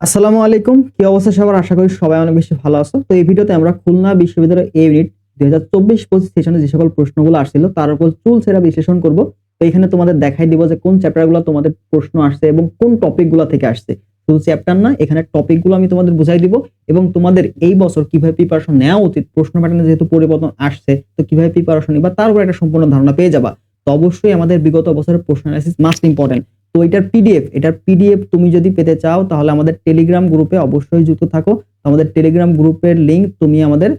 আসসালামু আলাইকুম। কি অবস্থা সবার? আশা করি সবাই অনেক বেশি ভালো আছো। তো এই ভিডিওতে আমরা খুলনা বিশ্ববিদ্যালয় এ ইউনিট দুই হাজার চব্বিশ পঁচিশ সেশনে যে সকল প্রশ্নগুলো আসছিল, তার উপর চুল সেরা বিশ্লেষণ করব। তো এখানে তোমাদের দেখাই দিব যে কোন চ্যাপ্টারগুলো তোমাদের প্রশ্ন আসছে এবং কোন টপিকগুলো থেকে আসছে। শুধু চ্যাপ্টার না, এখানে টপিকগুলো আমি তোমাদের বুঝাই দিব এবং তোমাদের এই বছর কীভাবে প্রিপারেশন নেওয়া উচিত, প্রশ্ন প্যাটার্নে যেহেতু পরিবর্তন আসছে, তো কীভাবে প্রিপারেশন নিবা, তার উপর একটা সম্পূর্ণ ধারণা পেয়ে যাবা। তো অবশ্যই আমাদের বিগত বছরের প্রশ্ন অ্যানালিসিস মাস্ট ইম্পর্টেন্ট তো এটার পিডিএফ এটার পিডিএফ তুমি যদি পেতে চাও, তাহলে আমাদের টেলিগ্রাম গ্রুপে অবশ্যই যুক্ত থাকো। আমাদের টেলিগ্রাম গ্রুপের লিংক তুমি আমাদের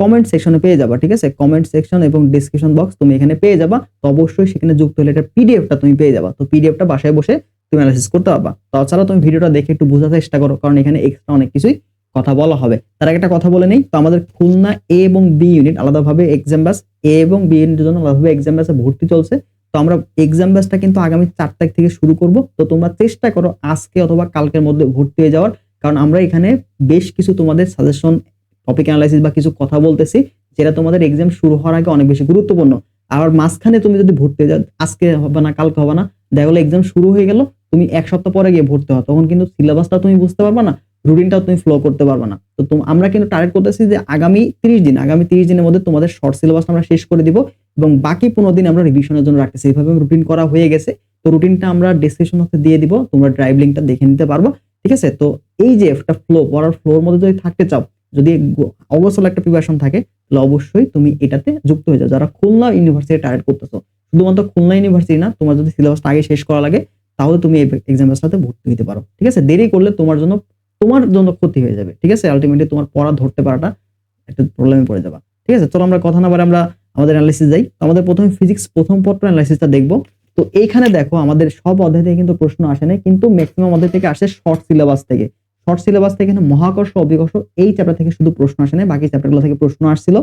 কমেন্ট সেকশনে পেয়ে যাবা, ঠিক আছে? কমেন্ট সেকশন এবং ডিসক্রিপশন বক্স তুমি এখানে পেয়ে যাবা। তো অবশ্যই সেখানে যুক্ত হলে এটার পিডিএফটা তুমি পেয়ে যাবা। তো পিডিএফটা বাসায় বসে তুমি অ্যানালাইসিস করতে পারবা। তাছাড়া তুমি ভিডিওটা দেখে একটু বোঝার চেষ্টা করো, কারণ এখানে এক্সট্রা অনেক কিছুই কথা বলা হবে। তার একটা কথা বলে নেই, তো আমাদের খুলনা এ এবং বি ইউনিট আলাদাভাবে এক্সাম ব্যাস এ এবং বি ইউনিটের জন্য আলাদাভাবে এক্সাম ব্যাসে ভর্তি চলছে। তো আমরা এক্সাম ব্যাচটা কিন্তু আগামী চার তারিখ থেকে শুরু করব। তো তোমরা চেষ্টা করো আজকে অথবা কালকের মধ্যে ভর্তি হয়ে যাওয়ার। কারণ আমরা এখানে বেশ কিছু তোমাদের সাজেশন টপিক অ্যানালাইসিস বা কিছু কথা বলতেছি, যেটা তোমাদের এক্সাম শুরু হওয়ার আগে অনেক বেশি গুরুত্বপূর্ণ। আর মাঝখানে তুমি যদি ভর্তি হয়ে যাও, আজকে হবে না, কালকে হবে না, দেখা গেলো এক্সাম শুরু হয়ে গেল, তুমি এক সপ্তাহ পরে গিয়ে ভর্তি হও তখন কিন্তু সিলেবাসটা তুমি বুঝতে পারবে না রুটিনটাও তুমি ফলো করতে পারবে না। তো আমরা কিন্তু টার্গেট করতেছি যে আগামী তিরিশ দিন, আগামী তিরিশ দিনের মধ্যে তোমাদের শর্ট সিলেবাসটা আমরা শেষ করে দিব। এবং বাকি পনেরো দিন আমরা রিভিশনের জন্য রাখতেছি। এইভাবে রুটিন করা হয়ে গেছে। তো রুটিনটা আমরা ডিসক্রিপশন বক্সে দিয়ে দিব, তোমরা ড্রাইভ লিঙ্কটা দেখে নিতে পারব। ঠিক আছে? তো এই যে একটা ফ্লো পড়ার ফ্লোর মধ্যে যদি থাকতে চাও, যদি অবসল একটা প্রিপারেশন থাকে, তাহলে অবশ্যই তুমি এটাতে যুক্ত হয়ে যাও। যারা খুলনা ইউনিভার্সিটি টার্গেট করতেছো, শুধুমাত্র খুলনা ইউনিভার্সিটি না, তোমার যদি সিলেবাসটা আগে শেষ করা লাগে, তাহলে তুমি এই এক্সাম সাথে ভর্তি হতে পারো। ঠিক আছে? দেরি করলে তোমার জন্য তোমার জন্য ক্ষতি হয়ে যাবে। ঠিক আছে? আলটিমেটলি তোমার পড়া ধরতে পারাটা একটা প্রবলেমে পড়ে যাবা। ঠিক আছে? চলো আমরা কথা না বলে আমরা আমাদের অ্যানালাইসিস যাই। আমাদের প্রথমে ফিজিক্স প্রথম পত্র অ্যানালাইসিসটা দেখব। তো এইখানে দেখো, আমাদের সব অধ্যায় থেকে কিন্তু প্রশ্ন আসে না কিন্তু ম্যাক্সিমাম অধ্যায় থেকে আসে শর্ট সিলেবাস থেকে। শর্ট সিলেবাস থেকে মহাকর্ষ অভিকর্ষ এই চ্যাপ্টার থেকে শুধু প্রশ্ন আসে না বাকি চ্যাপ্টারগুলো থেকে প্রশ্ন আসছিল।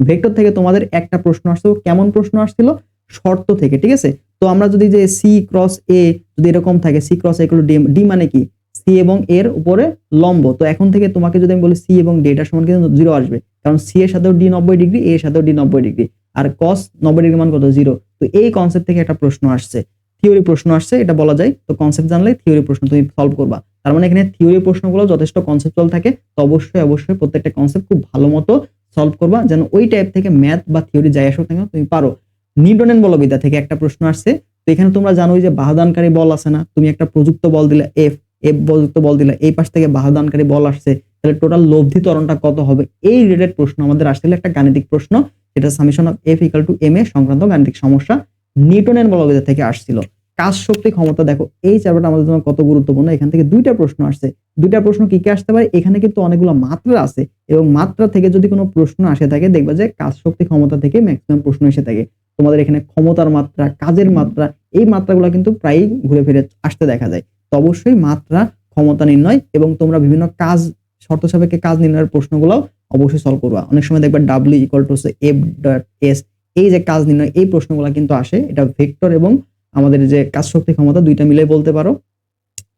ভেক্টর থেকে তোমাদের একটা প্রশ্ন আসছিল, কেমন প্রশ্ন আসছিল? শর্ত থেকে, ঠিক আছে? তো আমরা যদি যে সি ক্রস এ যদি এরকম থাকে সি ক্রস এগুলো ডি ডি মানে কি? সি এবং এর উপরে লম্ব। তো এখন থেকে তোমাকে যদি আমি বলি সি এবং ডি এটার সমান কিন্তু জিরো আসবে। কারণ সি এর সাথেও ডি নব্বই ডিগ্রি এ এর সাথেও ডি নব্বই ডিগ্রি। আর কস নব্বই ডিগ্রি মান কত? জিরো। তো এই কনসেপ্ট থেকে একটা প্রশ্ন আসছে। থিওরি প্রশ্ন আসছে, এটা বলা যায়। তো কনসেপ্ট জানলে থিওরি প্রশ্ন তুমি সলভ করবা। তার মানে এখানে থিওরি প্রশ্নগুলো যথেষ্ট কনসেপ্টুয়াল থাকে, তো অবশ্যই অবশ্যই প্রত্যেকটা কনসেপ্ট খুব ভালো মতো সলভ করবা। যেন ওই টাইপ থেকে ম্যাথ বা থিওরি যাই আসুক না তুমি পারো। নিউটনের বলবিদ্যা থেকে একটা প্রশ্ন আসছে। তো এখানে তোমরা জানো যে বাহাদানকারী বল আছে না? তুমি একটা প্রযুক্ত বল দিলে এফ এফ প্রযুক্ত বল দিলে এই পাশ থেকে বাহাদানকারী বল আসছে। তাহলে টোটাল লব্ধি ত্বরণটা কত হবে? এই রিলেটেড প্রশ্ন, আমাদের আসলে একটা গাণিতিক প্রশ্ন, যেটা summation of F equal to M A সংক্রান্ত গাণিতিক সমস্যা নিউটনের বলবিদ্যা থেকে আসছিল। কাজ শক্তি ক্ষমতা, দেখো, এই চ্যাপ্টারটা আমাদের জন্য কত গুরুত্বপূর্ণ, এখান থেকে দুইটা প্রশ্ন আসছে। দুইটা প্রশ্ন কি কি আসতে পারে? এখানে কিন্তু অনেকগুলো মাত্রা আছে এবং মাত্রা থেকে যদি কোনো প্রশ্ন আসে থাকে, দেখবা যে কাজ শক্তি ক্ষমতা থেকে ম্যাক্সিমাম প্রশ্ন এসে থাকে। তোমাদের এখানে ক্ষমতার মাত্রা, কাজের মাত্রা, এই মাত্রাগুলো কিন্তু প্রায়ই ঘুরে ফিরে আসতে দেখা যায়। তো অবশ্যই মাত্রা ক্ষমতা নির্ণয় এবং তোমরা বিভিন্ন কাজ শর্ত সাপেক্ষে কাজ নির্ণয়ের প্রশ্নগুলো অবশ্যই সলভ করবা। অনেক সময় দেখবা W equal to F dot S এই যে কাজ নির্ণয়, এই প্রশ্নগুলো কিন্তু আসে। এটা ভেক্টর এবং আমাদের যে কাজ শক্তি ক্ষমতা, দুইটা মিলে বলতে পারো।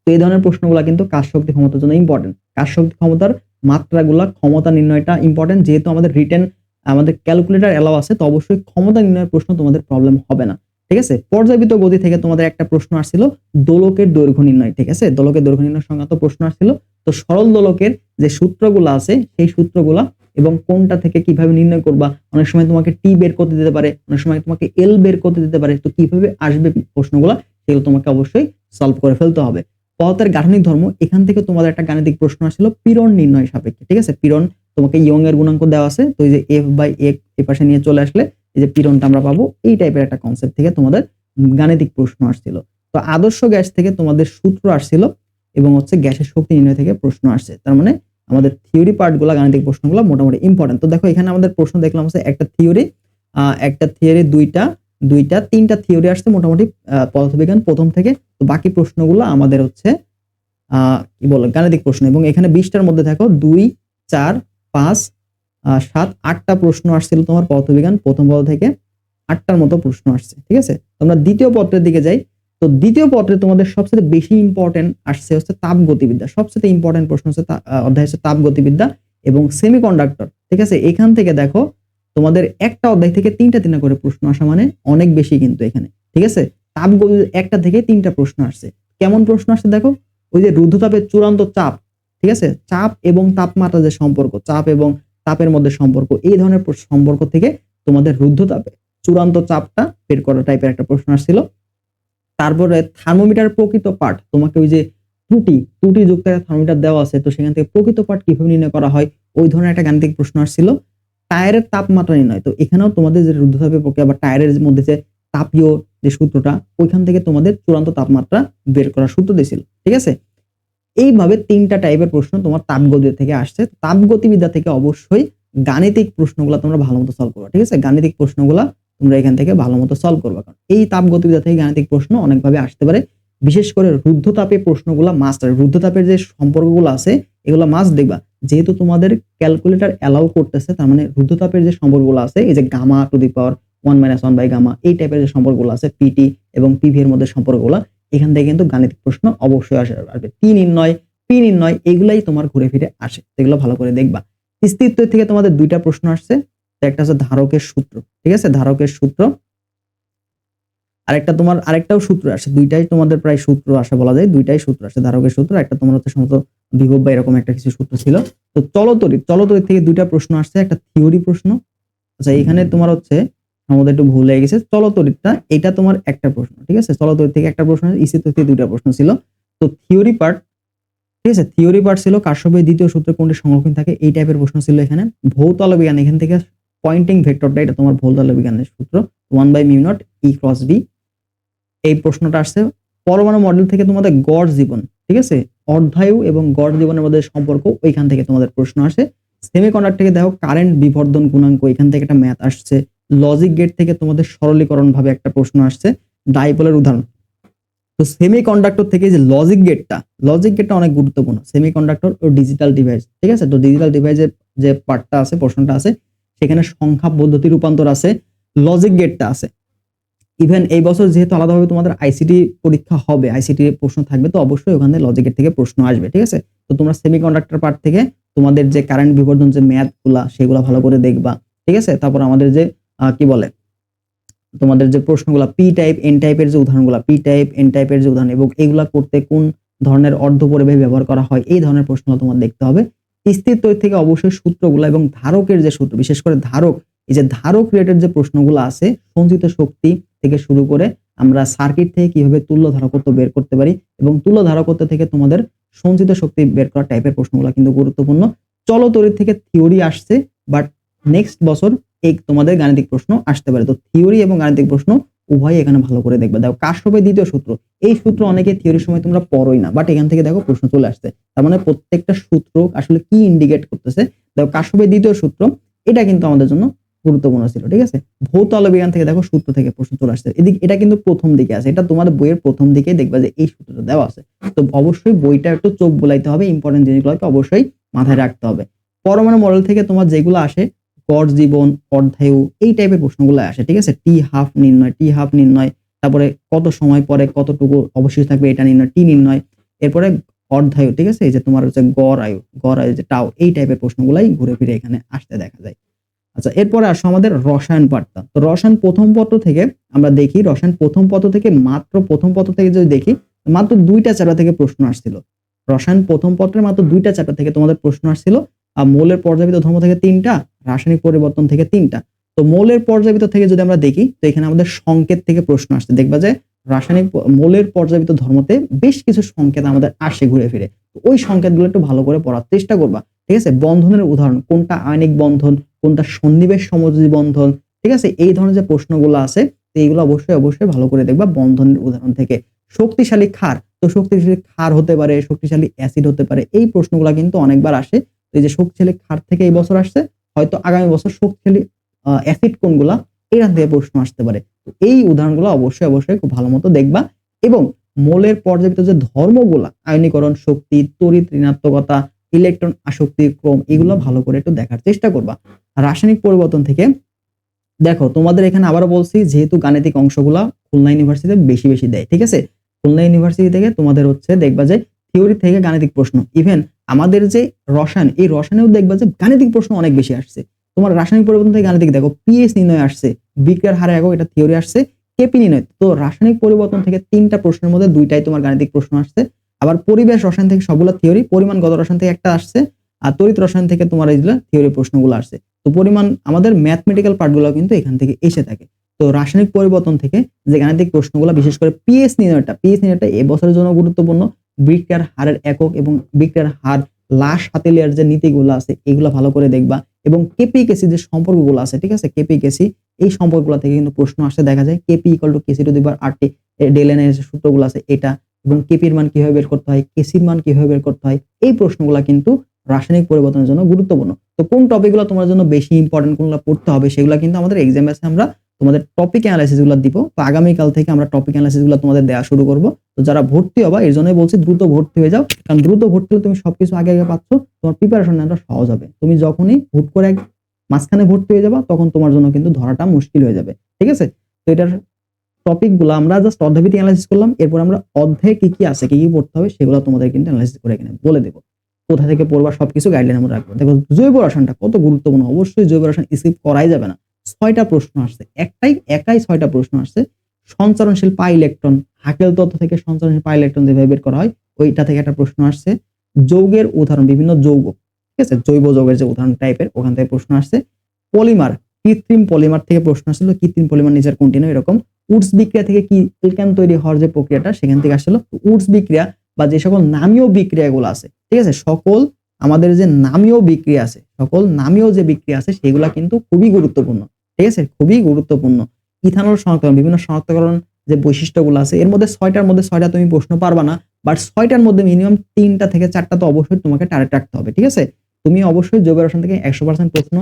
তো এই ধরনের প্রশ্নগুলো কিন্তু কাজ শক্তি ক্ষমতার জন্য ইম্পর্টেন্ট কাজ শক্তি ক্ষমতার মাত্রাগুলা, ক্ষমতা নির্ণয়টা ইম্পর্টেন্ট যেহেতু আমাদের রিটেন আমাদের ক্যালকুলেটর এলাও আছে, তো অবশ্যই ক্ষমতা নির্ণয়ের প্রশ্ন তোমাদের প্রবলেম হবে না। ঠিক আছে? পর্যাবৃত গতি থেকে তোমাদের একটা প্রশ্ন আসছিল, দোলকের দৈর্ঘ্য নির্ণয়। ঠিক আছে? দোলকের দৈর্ঘ্য নির্ণয় সংক্রান্ত প্রশ্ন আসছিল। তো সরল দোলকের যে সূত্রগুলো আছে, সেই সূত্রগুলা এবং কোনটা থেকে কীভাবে নির্ণয় করবা, অনেক সময় তোমাকে টি বের করতে দিতে পারে, অনেক সময় তোমাকে এল বের করতে দিতে পারে, তো কীভাবে আসবে প্রশ্নগুলো সেগুলো তোমাকে অবশ্যই সলভ করে ফেলতে হবে। পদার্থের গাঠনিক ধর্ম, এখান থেকে তোমাদের একটা গাণিতিক প্রশ্ন আসছিল পীড়ন নির্ণয় সাপেক্ষে, ঠিক আছে? পীড়ন তোমাকে ইয়ং এর গুণাঙ্ক দেওয়া আছে, তো এই যে এফ বাই এক এ পাশে নিয়ে চলে আসলে, এই যে পীড়নটা আমরা পাবো, এই টাইপের একটা কনসেপ্ট থেকে তোমাদের গাণিতিক প্রশ্ন আসছিল। তো আদর্শ গ্যাস থেকে তোমাদের সূত্র আসছিল এবং হচ্ছে গ্যাসের শক্তি নির্ণয় থেকে প্রশ্ন আসছে, তার মানে আমাদের থিওরি পার্টগুলো গাণিতিক প্রশ্নগুলো মোটামুটি ইম্পর্টেন্ট তো দেখো, এখানে আমাদের প্রশ্ন দেখলাম হচ্ছে একটা থিওরি একটা থিওরি দুইটা দুইটা, তিনটা থিওরি আসছে মোটামুটি পদার্থবিজ্ঞান প্রথম থেকে। তো বাকি প্রশ্নগুলো আমাদের হচ্ছে কি বলো, গাণিতিক প্রশ্ন। এবং এখানে বিশটার মধ্যে দেখো, দুই, চার, পাঁচ সাত, আটটা প্রশ্ন আসছিল তোমার পদার্থবিজ্ঞান প্রথম পদ থেকে। আটটার মতো প্রশ্ন আসছে, ঠিক আছে? তোমরা দ্বিতীয় পত্রের দিকে যাই। তো দ্বিতীয় পত্রে তোমাদের সবচেয়ে বেশি ইম্পর্টেন্ট আসছে হচ্ছে তাপ গতিবিদ্যা সবচেয়ে ইম্পর্টেন্ট প্রশ্ন হচ্ছে অধ্যায় হচ্ছে তাপ গতিবিদ্যা এবং সেমিকন্ডাক্টর ঠিক আছে? এখান থেকে দেখো, তোমাদের একটা অধ্যায় থেকে তিনটা তিনটা করে প্রশ্ন আসা মানে অনেক বেশি কিন্তু এখানে, ঠিক আছে? তাপ একটা থেকে তিনটা প্রশ্ন আসছে। কেমন প্রশ্ন আসছে দেখো? ওই যে রুদ্ধতাপের চূড়ান্ত চাপ, ঠিক আছে? চাপ এবং তাপমাত্রা যে সম্পর্ক, চাপ এবং তাপের মধ্যে সম্পর্ক, এই ধরনের সম্পর্ক থেকে তোমাদের রুদ্ধতাপে চূড়ান্ত চাপটা বের করা টাইপের একটা প্রশ্ন আসছিল। তারপরে থার্মোমিটার প্রকৃত পার্ট তোমাকে ওই যে ত্রুটি ত্রুটি যুক্ত একটা থার্মোমিটার দেওয়া আছে, তো সেখান থেকে প্রকৃত পার্ট কীভাবে নির্ণয় করা হয়, ওই ধরনের একটা গাণিতিক প্রশ্ন আসছিল। টায়ারের তাপমাত্রা নির্ণয়, তো এখানেও তোমাদের যে রুদ্ধতাপের প্রক্রিয়া বা টায়ারের মধ্যে যে তাপীয় যে সূত্রটা, ওইখান থেকে তোমাদের চূড়ান্ত তাপমাত্রা বের করার সূত্র দিয়েছিল, ঠিক আছে? এইভাবে তিনটা টাইপের প্রশ্ন তোমার তাপগতি থেকে আসছে, তাপগতিবিদ্যা থেকে অবশ্যই গাণিতিক প্রশ্নগুলো তোমরা ভালো মতো সলভ করবে, ঠিক আছে? গাণিতিক প্রশ্নগুলা তোমরা এখান থেকে ভালো মতো সলভ করবে। কারণ এই তাপগতিবিদ্যা থেকে গাণিতিক প্রশ্ন অনেকভাবে আসতে পারে। বিশেষ করে রুদ্ধতাপের প্রশ্নগুলা মাস্ট রুদ্ধতাপের যে সম্পর্কগুলো আছে, এগুলো মাস্ট দেখবা। যেহেতু তোমাদের ক্যালকুলেটর অ্যালাউ করতেছে, তার মানে রুদ্ধতাপের যে সম্পর্কগুলো আছে, এই যে gamma to the power one minus one by gamma, এই টাইপের যে সম্পর্কগুলো আছে পিটি এবং পিভি এর মধ্যে সম্পর্কগুলো, এখান থেকে কিন্তু গাণিতিক প্রশ্ন অবশ্যই আসে আসবে। টি নির্ণয় পি নির্ণয়, এগুলাই তোমার ঘুরে ফিরে আসে। এগুলো ভালো করে দেখবা। স্থিরত্ব থেকে তোমাদের দুইটা প্রশ্ন আসছে। একটা হচ্ছে ধারকের সূত্র, ঠিক আছে? ধারকের সূত্র। আরেকটা তোমার, আরেকটাও সূত্র আসে, দুইটাই তোমাদের প্রায় সূত্র আসে বলা যায়, দুইটাই সূত্র আসে, ধারকের সূত্র। একটা তোমার হচ্ছে সম্ভবত বিভব বা এরকম একটা কিছু সূত্র ছিল। তো চলতরিৎ চলতরিৎ থেকে দুইটা প্রশ্ন আসছে, একটা থিওরি প্রশ্ন। আচ্ছা এখানে তোমার হচ্ছে আমাদের একটু ভুল হয়ে গেছে চলতরিৎটা এটা তোমার একটা প্রশ্ন, ঠিক আছে? চলতরিৎ থেকে একটা প্রশ্ন, ইসিত থেকে দুইটা প্রশ্ন ছিল। তো থিওরি পার্ট, ঠিক আছে? থিওরি পার্ট ছিল কাশ্যপের দ্বিতীয় সূত্রে কোনটি সংরক্ষণ থাকে, এই টাইপের প্রশ্ন ছিল এখানে। ভৌতল বিজ্ঞান এখান থেকে পয়েন্টিং ভেক্টরটা এটা তোমার ভুল ভৌতল বিজ্ঞানের সূত্র one by mu naught E cross B এই প্রশ্নটা আসছে পরমাণু মডেল থেকে তোমাদের গড় জীবন, ঠিক আছে? অর্ধায়ু এবং গড় জীবনের মধ্যে সম্পর্ক, ওইখান থেকে তোমাদের প্রশ্ন আসে। সেমি থেকে দেখো কারেন্ট বিবর্ধন গুণাঙ্ক এখান থেকে একটা ম্যাথ আসছে। লজিক গেট থেকে তোমাদের সরলীকরণ ভাবে একটা প্রশ্ন আসছে ডাইপোলের উদাহরণ। তো সেমি কন্ডাক্টর থেকে যে লজিক গেটটা লজিক গেটটা অনেক গুরুত্বপূর্ণ। সেমি কন্ডাক্টর ও ডিজিটাল ডিভাইস ঠিক আছে? তো ডিজিটাল ডিভাইসের যে পার্টটা আছে প্রশ্নটা আছে সেখানে সংখ্যা পদ্ধতি রূপান্তর আছে লজিক গেটটা আছে। ইভেন এই বছর যেহেতু আলাদাভাবে তোমাদের আইসিটি পরীক্ষা হবে আইসিটি প্রশ্ন থাকবে, তো অবশ্যই ওখানে লজিক গেট থেকে প্রশ্ন আসবে, ঠিক আছে? তো তোমরা সেমি কন্ডাক্টর পার্ট থেকে তোমাদের যে কারেন্ট বিবর্ধন, যে ম্যাথগুলা সেগুলো ভালো করে দেখবা, ঠিক আছে? তারপর আমাদের যে কি বলে? তোমাদের যে প্রশ্নগুলো পি টাইপ এন টাইপের যে উদাহরণগুলো পি টাইপ এন টাইপের যে উদাহরণ, এবং এগুলা করতে কোন ধরনের অর্ধ পরিবাহী ব্যবহার করা হয়, এই ধরনের প্রশ্নগুলো তোমার দেখতে হবে। স্থির তৈরি থেকে অবশ্যই সূত্রগুলো এবং ধারকের যে সূত্র, বিশেষ করে ধারক, এই যে ধারক রিলেটেড যে প্রশ্নগুলো আছে, সঞ্চিত শক্তি থেকে শুরু করে আমরা সার্কিট থেকে কীভাবে তুল্য ধারকত্ব বের করতে পারি এবং তুল্য ধারকত্ব থেকে তোমাদের সঞ্চিত শক্তি বের করা টাইপের প্রশ্নগুলো কিন্তু গুরুত্বপূর্ণ। চলো তৈরি থেকে থিওরি আসছে বাট নেক্সট বছর এই তোমাদের গাণিতিক প্রশ্ন আসতে পারে। তো থিওরি এবং গাণিতিক প্রশ্ন উভয় এখানে ভালো করে দেখবে। দেখো, কাশ্যপের দ্বিতীয় সূত্র। এই সূত্র অনেকে থিওরির সময় তোমরা পড়োই না বাট এখান থেকে দেখো প্রশ্ন চলে আসছে। তার মানে প্রত্যেকটা সূত্র আসলে কি ইন্ডিকেট করতেছে? দেখো, কাশ্যপের দ্বিতীয় সূত্র, এটা কিন্তু আমাদের জন্য গুরুত্বপূর্ণ ছিল, ঠিক আছে? ভৌত বিজ্ঞান থেকে দেখো সূত্র থেকে প্রশ্ন চলে আসছে। এদিকে, এটা কিন্তু প্রথম দিকে আছে। এটা তোমাদের বইয়ের প্রথম দিকে দেখবে যে এই সূত্রটা দেওয়া আছে। তো অবশ্যই বইটা একটু চোখ বোলাইতে হবে ইম্পর্টেন্ট জিনিসগুলোকে অবশ্যই মাথায় রাখতে হবে। পরমাণু মডেল থেকে তোমার যেগুলো আসে গড় জীবন অর্ধায়ু এই টাইপের প্রশ্নগুলো আসে, ঠিক আছে? টি হাফ নির্ণয় টি হাফ নির্ণয়, তারপরে কত সময় পরে কতটুকু অবশিষ্ট থাকবে এটা নির্ণয় টি নির্ণয়, এরপরে অর্ধায়ু, ঠিক আছে? এই যে তোমার হচ্ছে গড় আয়ু গড় আয়ু, যে টাও এই টাইপের প্রশ্নগুলাই ঘুরে ফিরে এখানে আসতে দেখা যায়। আচ্ছা এরপরে আসো আমাদের রসায়ন পাঠটা। তো রসায়ন প্রথম পত্র থেকে আমরা দেখি, রসায়ন প্রথম পত্র থেকে মাত্র প্রথম পত্র থেকে যদি দেখি মাত্র দুইটা চ্যাপ্টার থেকে প্রশ্ন আসছিল। রসায়ন প্রথম পত্রের মাত্র দুইটা চ্যাপ্টার থেকে তোমাদের প্রশ্ন আসছিল, আর মৌলের পর্যায়িত ধর্ম থেকে তিনটা রাসায়নিক পরিবর্তন থেকে তিনটা। তো মৌলের পর্যায়িত থেকে যদি আমরা দেখি, তো এখানে আমাদের সংকেত থেকে প্রশ্ন আসছে। দেখবা যে রাসায়নিক মৌলের পর্যায়িত ধর্মতে বেশ কিছু সংকেত আমাদের আসে ঘুরে ফিরে। ওই সংকেতগুলো একটু ভালো করে পড়ার চেষ্টা করবা। ঠিক আছে? বন্ধনের উদাহরণ, কোনটা আয়নিক বন্ধন, কোনটা সন্নিবেশ সমযোজী বন্ধন, ঠিক আছে? এই ধরনের যে প্রশ্নগুলো আছে এইগুলো অবশ্যই অবশ্যই ভালো করে দেখবা বন্ধনের উদাহরণ থেকে। শক্তিশালী ক্ষার, তো শক্তিশালী ক্ষার হতে পারে, শক্তিশালী অ্যাসিড হতে পারে, এই প্রশ্নগুলো কিন্তু অনেকবার আসে। এই যে শক্তিশালী ক্ষার থেকে এই বছর আসছে হয়তো আগামী বছর শক্তিশালী অ্যাসিড কোনগুলা এখান থেকে প্রশ্ন আসতে পারে। তো এই উদাহরণগুলো অবশ্যই অবশ্যই খুব ভালো মতো দেখবা এবং মোলের পর্যাপিত যে ধর্মগুলা, আয়নীকরণ শক্তি, তড়িৎ ঋণাত্মকতা, ইলেকট্রন আসক্তির ক্রম, এগুলো ভালো করে একটু দেখার চেষ্টা করবা। রাসায়নিক পরিবর্তন থেকে, দেখো তোমাদের এখানে আবারও বলছি, যেহেতু গাণিতিক অংশগুলা খুলনা ইউনিভার্সিটিতে বেশি বেশি দেয়, ঠিক আছে? খুলনা ইউনিভার্সিটি থেকে তোমাদের হচ্ছে দেখবা যে থিওরি থেকে গাণিতিক প্রশ্ন। ইভেন আমাদের যে রসায়ন, এই রসায়নেও দেখবা যে গাণিতিক প্রশ্ন অনেক বেশি আসছে। তোমার রাসায়নিক পরিবর্তন থেকে গাণিতিক, দেখো পিএস নির্ণয় আসছে বিক্রিয়ার হারে একক, এটা থিওরি আসছে কেপি নির্ণয়। তো রাসায়নিক পরিবর্তন থেকে তিনটা প্রশ্নের মধ্যে দুইটাই তোমার গাণিতিক প্রশ্ন আসছে। আবার পরিবেশ রসায়ন থেকে সবগুলো থিওরি পরিমাণগত রসায়ন থেকে একটা আসছে, আর তড়িৎ রসায়ন থেকে তোমার এইগুলো থিওরি প্রশ্নগুলো আসছে। তো পরিমাণ, আমাদের ম্যাথমেটিক্যাল পার্টগুলো কিন্তু এখান থেকে এসে থাকে। তো রাসায়নিক পরিবর্তন থেকে যে গাণিতিক প্রশ্নগুলো, বিশেষ করে পিএস নির্ণয়টা পিএস নির্ণয়টা এবছরের জন্য গুরুত্বপূর্ণ। বিক্রিয়ার হারের একক এবং বিক্রিয়ার হার লাশ হাতেলিয়ার যে নীতিগুলো আছে, এগুলো ভালো করে দেখবা। এবং কেপি কেসি যে সম্পর্কগুলো আছে, ঠিক আছে? কেপি কেসি এই সম্পর্কগুলো থেকে কিন্তু প্রশ্ন আসতে দেখা যায় KP equal to KC to দিবার আটটি ডেলেনের যে সূত্রগুলো আছে, এটা। এবং কেপির মান কীভাবে বের করতে হয় কেসির মান কীভাবে বের করতে হয়, এই প্রশ্নগুলো কিন্তু রাসায়নিক পরিবর্তনের জন্য গুরুত্বপূর্ণ। তো কোন টপিকগুলো তোমার জন্য বেশি ইম্পর্টেন্ট কোনগুলো পড়তে হবে, সেগুলো কিন্তু আমাদের এক্সাম আমরা তোমাদের টপিক অ্যানালাইসিসগুলো দিব। তো আগামীকাল থেকে আমরা টপিক অ্যানালাইসিসগুলো তোমাদের দেওয়া শুরু করব। তো যারা ভর্তি হবা, এর জন্যই বলছি দ্রুত ভর্তি হয়ে যাও। কারণ দ্রুত ভর্তি হলে তুমি সবকিছু আগে আগে পাচ্ছ। তোমার প্রিপারেশন নেওয়াটা সহজ হবে। তুমি যখনই হুট করে এক মাঝখানে ভর্তি হয়ে যাবা, তখন তোমার জন্য কিন্তু ধরাটা মুশকিল হয়ে যাবে। ঠিক আছে? তো এটার টপিকগুলো আমরা জাস্ট অধ্যায়ভিত্তিক অ্যানালাইসিস করলাম। এরপর আমরা অধ্যায়ে কি কি আছে, কি কি পড়তে হবে, সেগুলো তোমাদের কিন্তু অ্যানালাইসিস করে এখানে বলে দেবো। কোথা থেকে পড়বা, সবকিছু গাইডলাইন আমরা রাখব। দেখো, জৈব রসায়নটা কত গুরুত্বপূর্ণ। অবশ্যই জৈব রসায়ন স্কিপ করাই যাবে না। ছয়টা প্রশ্ন আসছে। একটাই, একাই ছয়টা প্রশ্ন আসছে। সঞ্চারণশীল পাই ইলেকট্রন, হাকেল তত্ত্ব থেকে সঞ্চারণশীল পাই ইলেকট্রন যেভাবে বের করা হয়, ওইটা থেকে একটা প্রশ্ন আসছে। যৌগের উদাহরণ, বিভিন্ন যৌগ, ঠিক আছে? জৈব যৌগের যে উদাহরণ টাইপের ওখান থেকে প্রশ্ন আসছে। পলিমার, কৃত্রিম পলিমার থেকে প্রশ্ন আসছিল, কৃত্রিম পলিমার নিজের কন্টিনিউ এরকম? উডস বিক্রিয়া থেকে কি এলকান তৈরি হওয়ার যে প্রক্রিয়াটা, সেখান থেকে আসছিল। উডস বিক্রিয়া বা যে সকল নামীয় বিক্রিয়াগুলো আছে, ঠিক আছে? সকল আমাদের যে নামীয় বিক্রিয়া আছে, সকল নামীয় যে বিক্রিয়া আছে, সেগুলা কিন্তু খুবই গুরুত্বপূর্ণ। ঠিক আছে? খুবই গুরুত্বপূর্ণ। ইথানল শনাক্তকরণ বিভিন্ন শনাক্তকরণ যে বৈশিষ্ট্যগুলো আছে, এর মধ্যে ছয়টার মধ্যে ছয়টা তুমি প্রশ্ন পারবা না বাট ছয়টার মধ্যে মিনিমাম তিনটা থেকে চারটা তো অবশ্যই তোমাকে টার্গেট রাখতে হবে, ঠিক আছে? তুমি অবশ্যই জৈব রসায়ন থেকে একশো পার্সেন্ট প্রশ্ন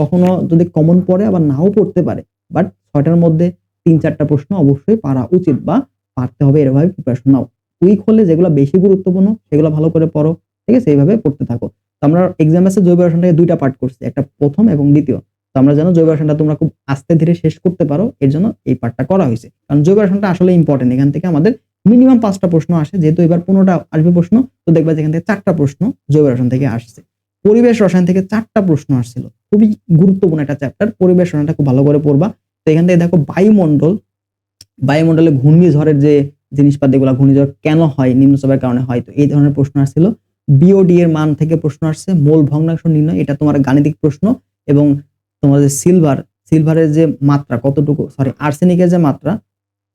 কখনো যদি কমন পড়ে আবার নাও পড়তে পারে বাট ছয়টার মধ্যে তিন চারটা প্রশ্ন অবশ্যই পারা উচিত বা পারতে হবে এরভাবে প্রিপারেশন নাও। উইক হলে যেগুলো বেশি গুরুত্বপূর্ণ, সেগুলো ভালো করে পড়ো, ঠিক আছে? এইভাবে পড়তে থাকো। আমরা এক্সাম আছে জৈব রসায়নটাকে দুইটা পার্ট করছি, একটা প্রথম এবং দ্বিতীয়। আমরা যেন জৈব রসায়নটা তোমরা খুব আস্তে ধীরে শেষ করতে পারো, এর জন্য এই পার্টটা করা হয়েছে। কারণ জৈব রসায়নটা আসলে ইম্পর্টেন্ট এখান থেকে আমাদের মিনিমাম পাঁচটা প্রশ্ন আসে, যেহেতু এবার পনেরোটা আসবে প্রশ্ন, তো দেখবা যেখান থেকে চারটা প্রশ্ন জৈব রসায়ন থেকে আসছে। পরিবেশ রসায়ন থেকে চারটা প্রশ্ন আসছিল, খুবই গুরুত্বপূর্ণ একটা চ্যাপ্টার পরিবেশ রসায়নটা খুব ভালো করে পড়বা। তো এখান থেকে দেখো বায়ুমণ্ডল, বায়ুমণ্ডলে ঘূর্ণিঝড়ের যে জিনিসপাতি গুলা ঘূর্ণিঝড় কেন হয়, নিম্নচাপের কারণে হয়, তো এই ধরনের প্রশ্ন আসছিল। বিওডি এর মান থেকে প্রশ্ন আসছে, মোল ভগ্নাংশ নির্ণয়, এটা তোমার গাণিতিক প্রশ্ন এবং তোমার যে সিলভার সিলভারের যে মাত্রা কতটুকু? সরি আর্সেনিকের যে মাত্রা,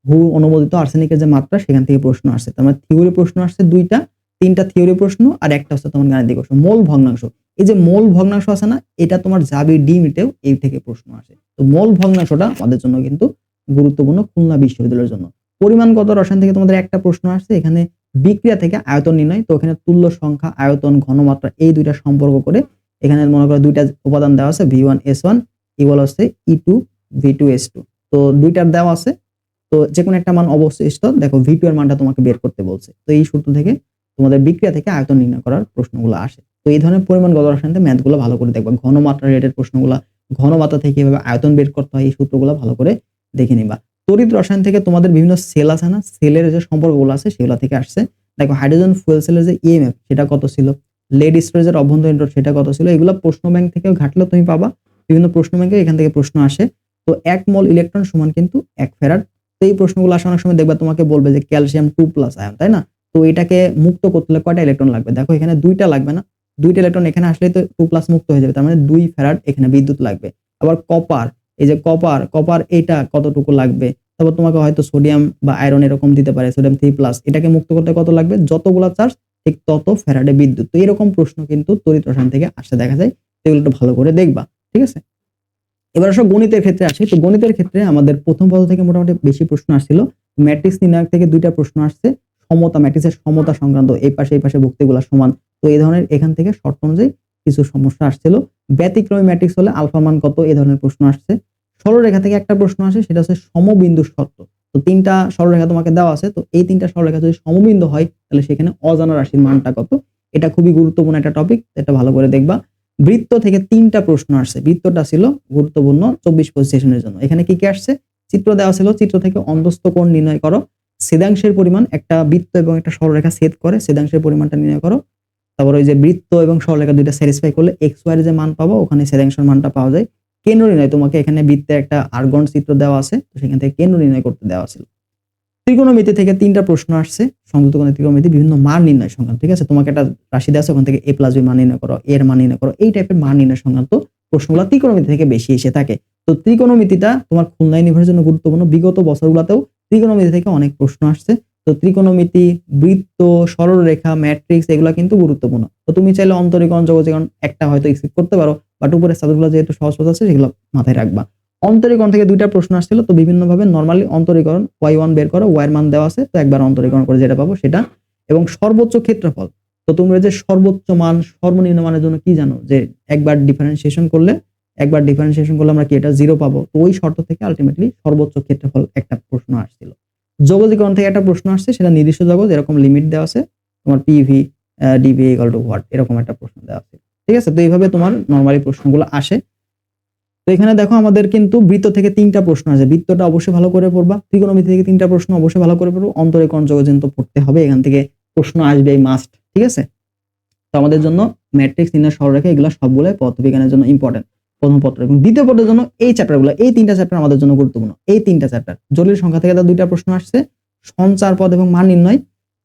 ভূ অনুমোদিত আর্সেনিকের যে মাত্রা, সেখান থেকে প্রশ্ন আসছে তোমার থিওরি প্রশ্ন আসছে দুইটা, তিনটা থিওরি প্রশ্ন, আর একটা হচ্ছে তোমার গাণিতিক প্রশ্ন, মোল ভগ্নাংশ। এই যে মোল ভগ্নাংশ আছে না, এটা তোমার জাবি ডিমিটেও এই থেকে প্রশ্ন আসে। তো মোল ভগ্নাংশটা আমাদের জন্য কিন্তু গুরুত্বপূর্ণ খুলনা বিশ্ববিদ্যালয়ের জন্য। পরিমাণগত রসায়ন থেকে তোমাদের একটা প্রশ্ন আসছে, এখানে বিক্রিয়া থেকে আয়তন নির্ণয়, তো এখানে তুল্য সংখ্যা, আয়তন, ঘনমাত্রা এই দুইটা সম্পর্ক করে এখানে মনে করো দুইটা উপাদান দেওয়া আছে V one S one equal হচ্ছে E two V two S two তো দুইটার দেওয়া আছে, তো যে কোনো একটা মান অবশিষ্ট, দেখো ভি টু এর মানটা তোমাকে বের করতে বলছে। তো এই সূত্র থেকে তোমাদের বিক্রিয়া থেকে আয়তন নির্ণয় করার প্রশ্নগুলো আসে। তো এই ধরনের পরিমাণগত রসায়ন ম্যাথগুলো ভালো করে দেখবা। ঘনমাত্রা রেটের প্রশ্নগুলো, ঘনমাত্রা থেকে কীভাবে আয়তন বের করতে হয়, এই সূত্রগুলো ভালো করে দেখে নিবা। তড়িৎ রসায়ন থেকে তোমাদের বিভিন্ন সেল আছে না, সেলের যে সম্পর্কগুলো আছে, সেগুলো থেকে আসছে। দেখো হাইড্রোজেন ফুয়েল সেলের যে ইএমএফ সেটা কত ছিল? লেড স্টোরেজের অভ্যন্তরীণ রোধ সেটা কত ছিল? এগুলো প্রশ্ন ব্যাংক থেকে ঘাটলে তুমি পাবা। বিভিন্ন প্রশ্ন ব্যাংকে এখান থেকে প্রশ্ন আসে। তো এক মল ইলেকট্রন সমান কিন্তু এক ফেরাড। তো এই প্রশ্নগুলো আসে অনেক সময় দেখবা তোমাকে বলবে যে ক্যালসিয়াম টু প্লাস আয়ন তাই না? তো এটাকে মুক্ত করতে হলে কয়টা ইলেকট্রন লাগবে? দেখো এখানে দুইটা লাগবে না। দুইটা ইলেকট্রন এখানে আসলে তো টু প্লাস মুক্ত হয়ে যাবে। তার মানে দুই ফেরাড এখানে বিদ্যুৎ লাগবে। আবার কপার এই যে কপার কপার এটা কতটুকু লাগবে? তারপর তোমাকে হয়তো সোডিয়াম বা আয়রন এরকম দিতে পারে সোডিয়াম থ্রি প্লাস এটাকে মুক্ত করতে কত লাগবে? যতগুলো চার্জ ঠিক তত ফ্যারাডে বিদ্যুৎ। তো এরকম প্রশ্ন কিন্তু তড়িৎ রসায়ন থেকে আসতে দেখা যায়। এগুলো একটু ভালো করে দেখবা, ঠিক আছে? এবার আসলে গণিতের ক্ষেত্রে আসি। তো গণিতের ক্ষেত্রে আমাদের প্রথম পদ থেকে মোটামুটি বেশি প্রশ্ন আসছিল। ম্যাট্রিক্স নির্ণায়ক থেকে দুইটা প্রশ্ন আসছে। সমতা, ম্যাট্রিক্সের সমতা সংক্রান্ত এই পাশে এই পাশে ভুক্তিগুলো সমান। তো এই ধরনের এখান থেকে শর্ত অনুযায়ী কিছু সমস্যা আসছিল। ব্যতিক্রমী ম্যাট্রিক্স হলে আলফা মান কত? এই ধরনের প্রশ্ন আসছে। সরলরেখা থেকে একটা প্রশ্ন আসে, সেটা হচ্ছে সমবিন্দু শর্ত। তো তিনটা সরলরেখা তোমাকে দেওয়া আছে, তো এই তিনটা সরলরেখা যদি সমবিন্দু হয়, তাহলে সেখানে অজানা রাশির মানটা কত? এটা খুবই গুরুত্বপূর্ণ একটা টপিক এটা ভালো করে দেখবা। বৃত্ত থেকে তিনটা প্রশ্ন আসছে। বৃত্তটা ছিল গুরুত্বপূর্ণ চব্বিশ পঁচিশ সেশনের জন্য। এখানে কি কি আসছে? চিত্র দেওয়া ছিল, চিত্র থেকে অন্তস্থ কোণ নির্ণয় করো। সেদাংশের পরিমাণ, একটা বৃত্ত এবং একটা সরলরেখা সেট করে সেদাংশের পরিমাণটা নির্ণয় করো। তারপর ওই যে বৃত্ত এবং সরলরেখা দুইটা স্যাটিসফাই করলে এক্স ওয়াই যে মান পাবো, ওখানে সেদাংশের মানটা পাওয়া যায়। কেন্দ্র নির্ণয় তোমাকে এখানে বৃত্তে একটা আর্গন চিত্র দেওয়া আছে, তো সেখান থেকে কেন্দ্র নির্ণয় করতে দেওয়া ছিল। ত্রিকোণমিতি থেকে তিনটা প্রশ্ন আসছে, সংযুক্ত কোণের ত্রিকোণমিতি, বিভিন্ন মান নির্ণয় সংক্রান্ত, ঠিক আছে? তোমাকে একটা রাশি দেওয়া আছে, ওখান থেকে এ প্লাস বি মান নির্ণয় করো এর মান নির্ণয় করো, এই টাইপের মান নির্ণয় সংক্রান্ত প্রশ্নগুলো ত্রিকোণমিতি থেকে বেশি এসে থাকে। তো ত্রিকোণমিতিটা তোমার খুলনা ইউনিভার্সিটির জন্য গুরুত্বপূর্ণ, বিগত বছরগুলোতেও ত্রিকোণমিতি থেকে অনেক প্রশ্ন আসছে। তো ত্রিকোণমিতি, বৃত্ত, সরলরেখা ম্যাট্রিক্স এগুলো কিন্তু গুরুত্বপূর্ণ। তো তুমি চাইলে অন্তরীকরণ, জগজীকরণ একটা হয়তো এক্সিট করতে পারো বাট উপরে সাবজেক্টগুলো যেহেতু সহজ সহজ আছে, সেগুলো মাথায় রাখবা। অন্তরীকরণ থেকে দুইটা প্রশ্ন আসছিল, তো বিভিন্নভাবে নর্মালি অন্তরীকরণ ওয়াই ওয়ান বের করো ওয়াই মান দেওয়া আছে, তো একবার অন্তরীকরণ করে যেটা পাবো সেটা। এবং সর্বোচ্চ ক্ষেত্রফল, তো তোমরা যে সর্বোচ্চ মান, সর্বনিম্ন মানের জন্য কি জানো? যে একবার ডিফারেন্সিয়েশন করলে, একবার ডিফারেন্সিয়েশন করলে আমরা কি এটা জিরো পাবো? তো ওই শর্ত থেকে আলটিমেটলি সর্বোচ্চ ক্ষেত্রফল একটা প্রশ্ন আসছিল। জগজীকরণ থেকে একটা প্রশ্ন আসছে, সেটা নির্দিষ্ট জগৎ এরকম লিমিট দেওয়া আছে, তোমার PV DV equal to what এরকম একটা প্রশ্ন দেওয়া আছে। ঠিক আছে? তো এইভাবে তোমার নর্মালি প্রশ্নগুলো আসে। তো এখানে দেখো আমাদের কিন্তু বৃত্ত থেকে তিনটা প্রশ্ন আছে। বৃত্তটা অবশ্যই ভালো করে পড়বা। ত্রিকোণমিতি থেকে তিনটা প্রশ্ন অবশ্যই ভালো করে পড়ব। অন্তরীকরণ জগজীন তো পড়তে হবে। এখান থেকে প্রশ্ন আসবে এই মাস্ট ঠিক আছে? তো আমাদের জন্য ম্যাট্রিক্স নির্ণয়, সরলরেখা এগুলো সবগুলোই পদার্থবিজ্ঞানের জন্য ইম্পর্টেন্ট প্রথম পত্র এবং দ্বিতীয় পত্রের জন্য এই চ্যাপ্টারগুলো এই তিনটা চ্যাপ্টার আমাদের জন্য গুরুত্বপূর্ণ। এই তিনটা চ্যাপ্টার জটিল সংখ্যা থেকে দুইটা প্রশ্ন আসছে। সঞ্চার পদ এবং মান নির্ণয়।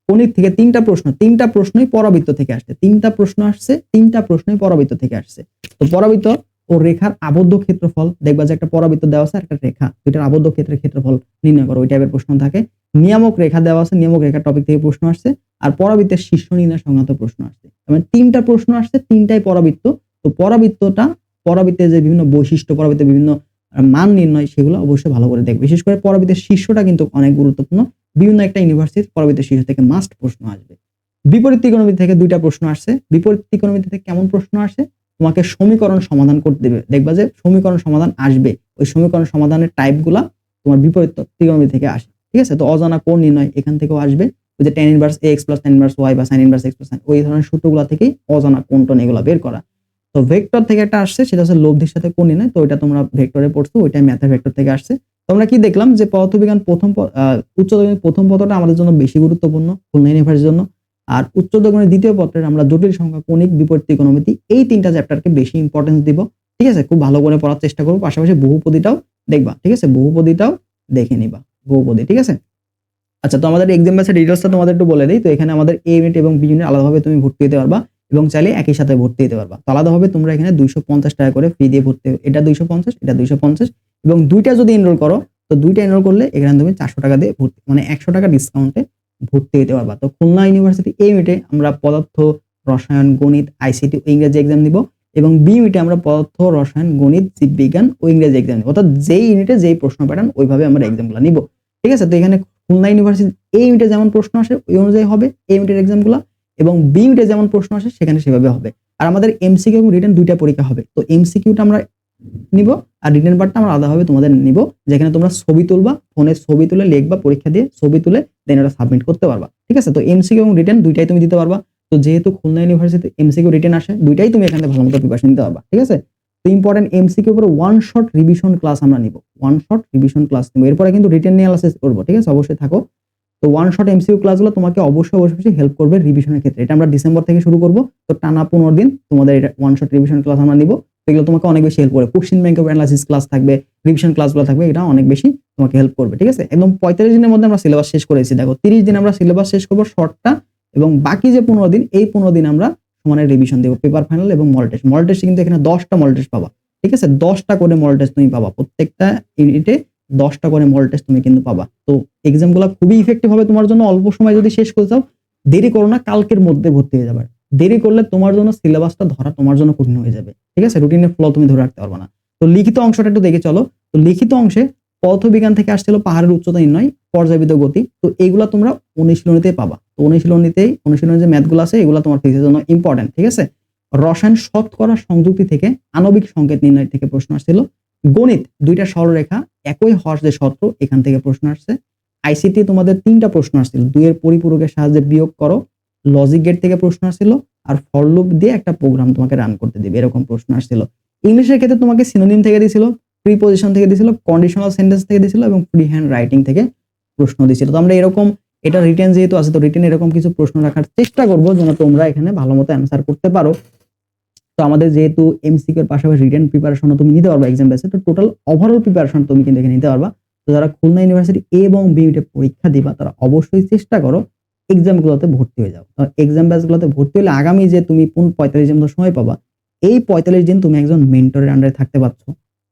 গণিত থেকে তিনটা প্রশ্ন, তিনটা প্রশ্নই পরাবৃত্ত থেকে আসছে। তিনটা প্রশ্ন আসছে, তিনটা প্রশ্নই পরাবৃত্ত থেকে আসছে। তো পরাবৃত্ত ও রেখার আবদ্ধ ক্ষেত্রফল, দেখবা যে একটা পরাবৃত্ত দেওয়া আছে একটা রেখা, দুইটার আবদ্ধ ক্ষেত্রের ক্ষেত্রফল নির্ণয় করো, ওই টাইপের প্রশ্ন থাকে। নিয়ামক রেখা দেওয়া আছে, নিয়ামক রেখার টপিক থেকে প্রশ্ন আসছে, আর পরাবৃত্তের শীর্ষ নির্ণয় সংক্রান্ত প্রশ্ন আসছে। মানে তিনটা প্রশ্ন আসছে, তিনটাই পরাবৃত্ত। তো পরাবৃত্তটা পরাবৃত্তের যে বিভিন্ন বৈশিষ্ট্য পরাবৃত্তের বিভিন্ন মান নির্ণয়, সেগুলো অবশ্যই ভালো করে দেখবে। বিশেষ করে পরাবৃত্তের শীর্ষটা কিন্তু অনেক গুরুত্বপূর্ণ। বিভিন্ন একটা ইউনিভার্সিটির পরবর্তী শীর্ষ থেকে মাস্ট প্রশ্ন আসবে। বিপরীত ত্রিকোণমিতি থেকে দুইটা প্রশ্ন আসছে। বিপরীত ত্রিকোণমিতি থেকে কেমন প্রশ্ন আসে? তোমাকে সমীকরণ সমাধান করতে দেবে। দেখবা যে সমীকরণ সমাধান আসবে। ওই সমীকরণ সমাধানের টাইপগুলা তোমার বিপরীত ত্রিকোণমিতি থেকে আসে। ঠিক আছে? তো অজানা কোণ নির্ণয় এখান থেকেও আসবে। ওই যে tan inverse X plus tan inverse Y বা সাইন ইনভার্স এক্স প্লাস ওই ধরনের সূত্রগুলো থেকেই অজানা কোণ টোন এগুলো বের করা। তো ভেক্টর থেকে একটা আসছে, সেটা হচ্ছে লব্ধির সাথে কোণ নির্ণয়। তো ওইটা তোমরা ভেক্টরে পড়ছো ওইটা ম্যাথের ভেক্টর থেকে আসছে। তোমরা কি দেখলাম যে পদার্থবিজ্ঞান প্রথম প- আহ, উচ্চ দশমিক প্রথম পদটা আমাদের জন্য বেশি গুরুত্বপূর্ণ খুলনা ইউনিভার্সিটির জন্য। আর উচ্চ দশমিক দ্বিতীয় পত্রের আমরা জটিল সংখ্যা কণিক বিপরীত ত্রিকোণমিতি এই তিনটা চ্যাপ্টারকে বেশি ইম্পর্টেন্স দিব। ঠিক আছে? খুব ভালো করে পড়ার চেষ্টা করব। পাশাপাশি বহুপদীটাও দেখবা। ঠিক আছে? বহুপদীটাও দেখে নিবা। বহুপদী ঠিক আছে? আচ্ছা তো আমাদের এক্সাম ব্যাচের ডিটেলসটা তোমাদের একটু বলে দিই। তো এখানে আমাদের এ ইউনিট এবং বি ইউনিট আলাদাভাবে তুমি ভর্তি হতে পারবা এবং চাইলে একই সাথে ভর্তি হতে পারবা। তো আলাদাভাবে তোমরা এখানে দুইশো পঞ্চাশ টাকা করে ফি দিয়ে ভর্তি এটা দুইশো পঞ্চাশ এটা দুইশো পঞ্চাশ এবং দুইটা যদি এনরোল করো, তো দুইটা এনরোল করলে এখানে তুমি চারশো টাকা দিয়ে ভর্তি মানে একশো টাকা ডিসকাউন্টে ভর্তি হতে পারবা। তো খুলনা ইউনিভার্সিটি এই মিটে আমরা পদার্থ, রসায়ন, গণিত আইসিটি ও ইংরেজি এক্সাম দিব এবং বি মিটে আমরা পদার্থ, রসায়ন, গণিত, জীববিজ্ঞান ও ইংরেজি এক্সাম দিব অর্থাৎ যেই ইউনিটে যেই প্রশ্ন প্যাটার্ন ওইভাবে আমরা এক্সামগুলো নিব। ঠিক আছে? তো এখানে খুলনা ইউনিভার্সিটি এই ইউনিটে যেমন প্রশ্ন আসে, ওই অনুযায়ী হবে এই ইউনিটের এক্সামগুলো এবং বি ইউনিটে যেমন প্রশ্ন আসে, সেখানে সেভাবে হবে। আর আমাদের এমসিকিউ এবং রিটেন দুইটা পরীক্ষা হবে। তো এমসিকিউটা আমরা নিব আর রিটেন পার্টটা আমরা আলাদাভাবে তোমাদের নিব। যেখানে তোমরা ছবি তুলবা ফোনে ছবি তুলে লিখবা, পরীক্ষা দিয়ে ছবি তুলে দেন ওটা সাবমিট করতে পারবা। ঠিক আছে? তো এমসিকিউ এবং রিটেন দুইটাই তুমি দিতে পারবা। তো যেহেতু খুলনা ইউনিভার্সিটি এমসিকিউ রিটেন আসে, দুইটাই তুমি এখানে ভালো মতো প্রিপারেশন নিতে পারবা। ঠিক আছে? তো ইম্পর্টেন্ট এমসিকিউ উপরে ওয়ান শট রিভিশন ক্লাস আমরা নিব। ওয়ান শট রিভিশন ক্লাস নিব। এরপরে কিন্তু রিটার্ন অ্যানালাইসিস করব। ঠিক আছে? অবশ্যই থাকো। তো ওয়ান শট এমসিকিউ ক্লাসগুলো তোমাকে অবশ্যই অবশ্যই হেল্প করবে রিভিশনের ক্ষেত্রে। এটা আমরা ডিসেম্বর থেকে শুরু করব। তো টানা পনেরো দিন তোমাদের এটা ওয়ান শট রিভিশন ক্লাস আমরা নিব। এগুলো তোমাকে অনেক বেশি হেল্প করবে। Question bank of analysis class থাকবে রিভিশন ক্লাসগুলো থাকবে, এটা অনেক বেশি তোমাকে হেল্প করবে, ঠিক আছে? একদম পঁয়তাল্লিশ দিনের মধ্যে আমরা সিলেবাস শেষ করেছি। দেখো, তিরিশ দিন আমরা সিলেবাস শেষ করব শর্টটা এবং বাকি যে পনেরো দিন, এই পনেরো দিন আমরা সমানের রিভিশন দেবো পেপার ফাইনাল এবং মল টেস্ট মল কিন্তু এখানে দশটা মল টেস্ট পাবা, ঠিক আছে? দশটা করে মল টেস্ট তুমি পাবা, প্রত্যেকটা ইউনিটে দশটা করে মল টেস্ট তুমি কিন্তু পাবা। তো এক্সামগুলো খুবই ইফেক্টিভ হবে তোমার জন্য, অল্প সময় যদি শেষ করে চাও, দেরি করো না, কালকের মধ্যে ভর্তি হয়ে যাবে। দেরি করলে তোমার জন্য সিলেবাসটা ধরা তোমার জন্য কঠিন হয়ে যাবে। ঠিক আছে? রুটিনের ফ্লো তুমি ধরে রাখতে পারবে না। তো লিখিত অংশটা একটু দেখে চলো। তো লিখিত অংশে পদার্থবিজ্ঞান থেকে আসছিল পাহাড়ের উচ্চতা নির্ণয় পর্যায়বিত গতি। তো এইগুলা তোমরা অনুশীলনীতে পাবা। তো অনুশীলনীতেই, অনুশীলনের যে ম্যাথগুলো আছে, এগুলো তোমার ফিজিক্সের জন্য ইম্পর্টেন্ট ঠিক আছে? রসায়ন শতকরা সংযুক্তি থেকে আণবিক সংকেত নির্ণয় থেকে প্রশ্ন আসছিল। গণিত, দুইটা সরলরেখা, একই হর্ষ যে সত্র, এখান থেকে প্রশ্ন আসছে। আইসিটি তোমাদের তিনটা প্রশ্ন আসছিল। দুইয়ের পরিপূরকের সাহায্যে বিয়োগ করো। লজিক গেট থেকে প্রশ্ন আসছিল। আর ফরলুপ দিয়ে একটা প্রোগ্রাম তোমাকে রান করতে দিবে। এরকম প্রশ্ন আসছিল। ইংলিশের ক্ষেত্রে তোমাকে সিনোনিম থেকে দিয়েছিল প্রিপোজিশন থেকে দিয়েছিল কন্ডিশনাল সেন্টেন্স থেকে দিয়েছিল এবং ফ্রি হ্যান্ড রাইটিং থেকে প্রশ্ন দিয়েছিল তো আমরা এরকম, এটা রিটেন যেহেতু আছে, তো রিটেন এরকম কিছু প্রশ্ন রাখার চেষ্টা করব যেন তোমরা এখানে ভালো মতো অ্যান্সার করতে পারো। তো আমাদের যেহেতু এমসিকিউ এর পাশাপাশি রিটেন প্রিপারেশন তুমি নিতে পারবা এক্সাম বেসে তো টোটাল ওভারঅল প্রিপারেশন তুমি কিন্তু এখানে নিতে পারবা। তো যারা খুলনা ইউনিভার্সিটি এবং বি ইউনিটে পরীক্ষা দিবা, তারা অবশ্যই চেষ্টা করো এক্সামগুলোতে ভর্তি হয়ে যাও। এক্সাম ব্যাচগুলোতে ভর্তি হলে আগামী যে তুমি কোন পঁয়তাল্লিশ দিন সময় পাবা, এই পঁয়তাল্লিশ দিন তুমি একজন মেন্টরের আন্ডারে থাকতে পারছ।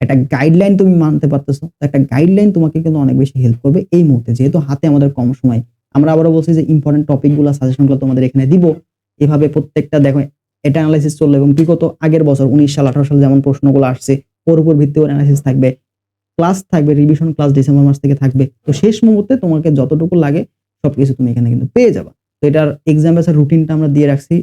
একটা গাইডলাইন তুমি মানতে পারতেছো। একটা গাইডলাইন তোমাকে কিন্তু অনেক বেশি হেল্প করবে এই মুহূর্তে। যেহেতু হাতে আমাদের কম সময়, আমরা আবারও বলছি যে ইম্পর্টেন্ট টপিকগুলো সাজেশনগুলো তোমাদের এখানে দিব। এভাবে প্রত্যেকটা দেখো, এটা অ্যানালাইসিস চলল এবং বিগত আগের বছর উনিশ সাল, আঠারো সাল যেমন প্রশ্নগুলো আসছে, ওর উপর ভিত্তি করে অ্যানালাইসিস থাকবে ক্লাস থাকবে রিভিশন ক্লাস ডিসেম্বর মাস থেকে থাকবে। তো শেষ মুহূর্তে তোমাকে যতটুকু লাগে সবকিছু তুমি এখানে কিন্তু পেয়ে যাবা। তো এটার এক্সাম বেসের রুটিনটা আমরা দিয়ে রাখছি।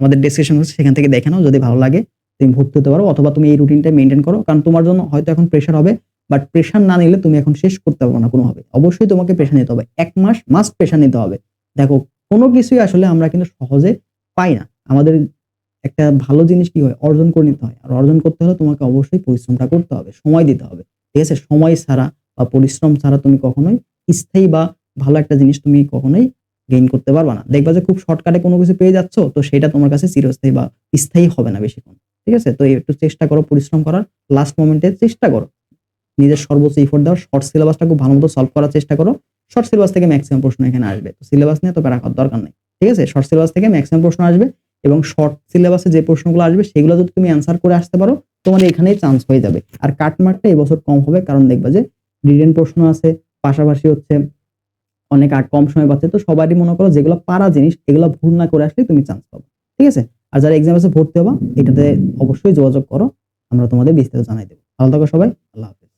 আমাদের ডেসক্রিপশন সেখান থেকে দেখে নাও, যদি ভালো লাগে, তুমি ভর্তি হতে পারো অথবা তুমি এই রুটিনটা মেনটেন করো। কারণ তোমার জন্য হয়তো এখন প্রেশার হবে বাট প্রেশার না নিলে তুমি এখন শেষ করতে পারবে না কোনোভাবে। অবশ্যই তোমাকে প্রেশার নিতে হবে। এক মাস মাস্ট প্রেশার নিতে হবে। দেখো, কোনো কিছুই আসলে আমরা কিন্তু সহজে পাই না। আমাদের একটা ভালো জিনিস কি হয়? অর্জন করে নিতে হয়। আর অর্জন করতে হলে তোমাকে অবশ্যই পরিশ্রমটা করতে হবে। সময় দিতে হবে। ঠিক আছে? সময় ছাড়া বা পরিশ্রম ছাড়া তুমি কখনোই স্থায়ী বা ভালো একটা জিনিস তুমি কখনোই গেইন করতে পারবা না। দেখবা যে খুব শর্টকাটে কোনো কিছু পেয়ে যাচ্ছ, তো সেটা তোমার কাছে চিরস্থায়ী বা স্থায়ী হবে না বেশিক্ষণ। ঠিক আছে? তো একটু চেষ্টা করো পরিশ্রম করার লাস্ট মোমেন্টে চেষ্টা করো। নিজের সর্বোচ্চ ইফোর্ট দেওয়ার শর্ট সিলেবাসটা খুব ভালো মতো সলভ করার চেষ্টা করো। শর্ট সিলেবাস থেকে ম্যাক্সিমাম প্রশ্ন এখানে আসবে। তো সিলেবাস নিয়ে তো খাওয়ার দরকার নেই। ঠিক আছে? শর্ট সিলেবাস থেকে ম্যাক্সিমাম প্রশ্ন আসবে এবং শর্ট সিলেবাসে যে প্রশ্নগুলো আসবে সেগুলো যদি তুমি অ্যান্সার করে আসতে পারো, তোমার এখানেই চান্স হয়ে যাবে। আর কাট মার্কটা এবছর কম হবে, কারণ দেখবা যে রিটেন প্রশ্ন আছে, পাশাপাশি হচ্ছে অনেক আর কম সময় পাচ্ছে তো সবারই মনে করো যেগুলো পারা জিনিস, এগুলো ভুল না করে আসলে তুমি চান্স পাবো, ঠিক আছে? আর যারা এক্সাম আছে ভর্তি হবা, এটাতে অবশ্যই যোগাযোগ করো, আমরা তোমাদের বিস্তারিত জানাই দেবো। ভালো থাকো সবাই, আল্লাহ হাফেজ।